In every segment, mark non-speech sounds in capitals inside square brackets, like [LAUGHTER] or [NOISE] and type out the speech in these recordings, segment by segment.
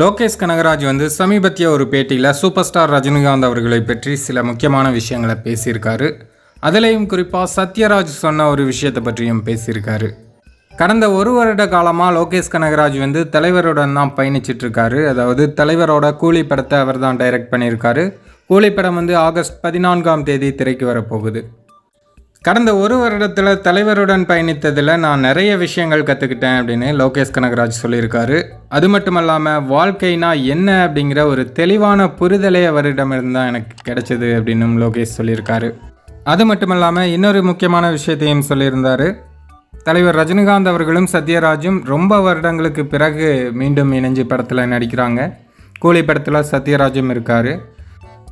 லோகேஷ் கனகராஜ் வந்து சமீபத்திய ஒரு பேட்டியில் சூப்பர் ஸ்டார் ரஜினிகாந்த் அவர்களை பற்றி சில முக்கியமான விஷயங்களை பேசியிருக்காரு. அதுலேயும் குறிப்பாக சத்யராஜ் சொன்ன ஒரு விஷயத்தை பற்றியும் பேசியிருக்காரு. கடந்த ஒரு வருட காலமாக லோகேஷ் கனகராஜ் வந்து தலைவருடன் தான் பயணிச்சிட்ருக்காரு. அதாவது தலைவரோட கூலி படத்தை அவர் தான் டைரக்ட் பண்ணியிருக்காரு. கூலி படம் வந்து ஆகஸ்ட் பதினான்காம் தேதி திரைக்கு வரப்போகுது. கடந்த ஒரு வருடத்தில் தலைவருடன் பயணித்ததில் நான் நிறைய விஷயங்கள் கற்றுக்கிட்டேன் அப்படின்னு லோகேஷ் கனகராஜ் சொல்லியிருக்காரு. அது மட்டும் இல்லாமல் வாழ்க்கைனா என்ன அப்படிங்கிற ஒரு தெளிவான புரிதலே அவரிடமிருந்து தான் எனக்கு கிடைச்சது அப்படின்னும் லோகேஷ் சொல்லியிருக்காரு. அது மட்டும் இல்லாமல் இன்னொரு முக்கியமான விஷயத்தையும் சொல்லியிருந்தார். தலைவர் ரஜினிகாந்த் அவர்களும் சத்யராஜும் ரொம்ப வருடங்களுக்கு பிறகு மீண்டும் இணைஞ்சு படத்தில் நடிக்கிறாங்க. கூலி படத்தில் சத்யராஜும் இருக்கார்.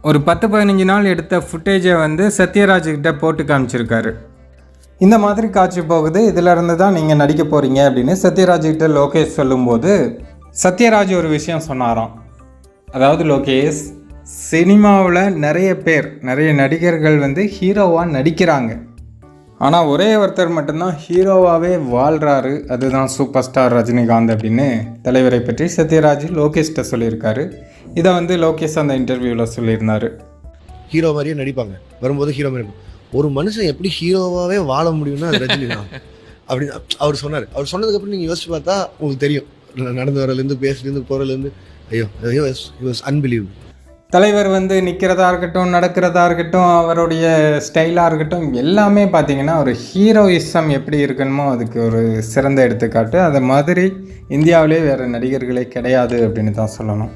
ஒரு பத்து பதினஞ்சு நாள் எடுத்த ஃபுட்டேஜை வந்து சத்யராஜ்கிட்ட போட்டு காமிச்சிருக்காரு. இந்த மாதிரி காட்சி போகுது. இதிலிருந்து தான் நீங்கள் நடிக்க போகிறீங்க அப்படின்னு சத்யராஜ்கிட்ட லோகேஷ் சொல்லும்போது சத்யராஜ் ஒரு விஷயம் சொன்னாராம். அதாவது லோகேஷ் சினிமாவில் நிறைய பேர் நிறைய நடிகர்கள் வந்து ஹீரோவாக நடிக்கிறாங்க. ஆனால் ஒரே ஒருத்தர் மட்டும்தான் ஹீரோவாகவே வாழ்கிறாரு அதுதான் சூப்பர் ஸ்டார் ரஜினிகாந்த் அப்படின்னு தலைவரை பற்றி சத்யராஜ் லோகேஷ்கிட்ட சொல்லியிருக்காரு. இதை வந்து லோகேஷ் அந்த இன்டர்வியூவில் சொல்லியிருந்தார். ஹீரோ மாதிரியே நடிப்பாங்க. வரும்போது ஹீரோ மாதிரி ஒரு மனுஷன் எப்படி ஹீரோவாகவே வாழ முடியும்னா அது ரஜினி தான் [LAUGHS] அப்படின்னு அவர் சொன்னார். அவர் சொன்னதுக்கப்புறம் நீங்கள் யோசிச்சு பார்த்தா உங்களுக்கு தெரியும். நடந்து வரலேருந்து பேசுலேருந்து போகிறதுலேருந்து ஐயோ ஐயோ வாஸ் அன்பிலீவ் தலைவர் வந்து நிற்கிறதா இருக்கட்டும் நடக்கிறதா இருக்கட்டும் அவருடைய ஸ்டைலாக இருக்கட்டும் எல்லாமே பார்த்தீங்கன்னா ஒரு ஹீரோயிசம் எப்படி இருக்கணுமோ அதுக்கு ஒரு சிறந்த எடுத்துக்காட்டு. அது மாதிரி இந்தியாவிலே வேறு நடிகர்களே கிடையாது அப்படின்னு தான் சொல்லணும்.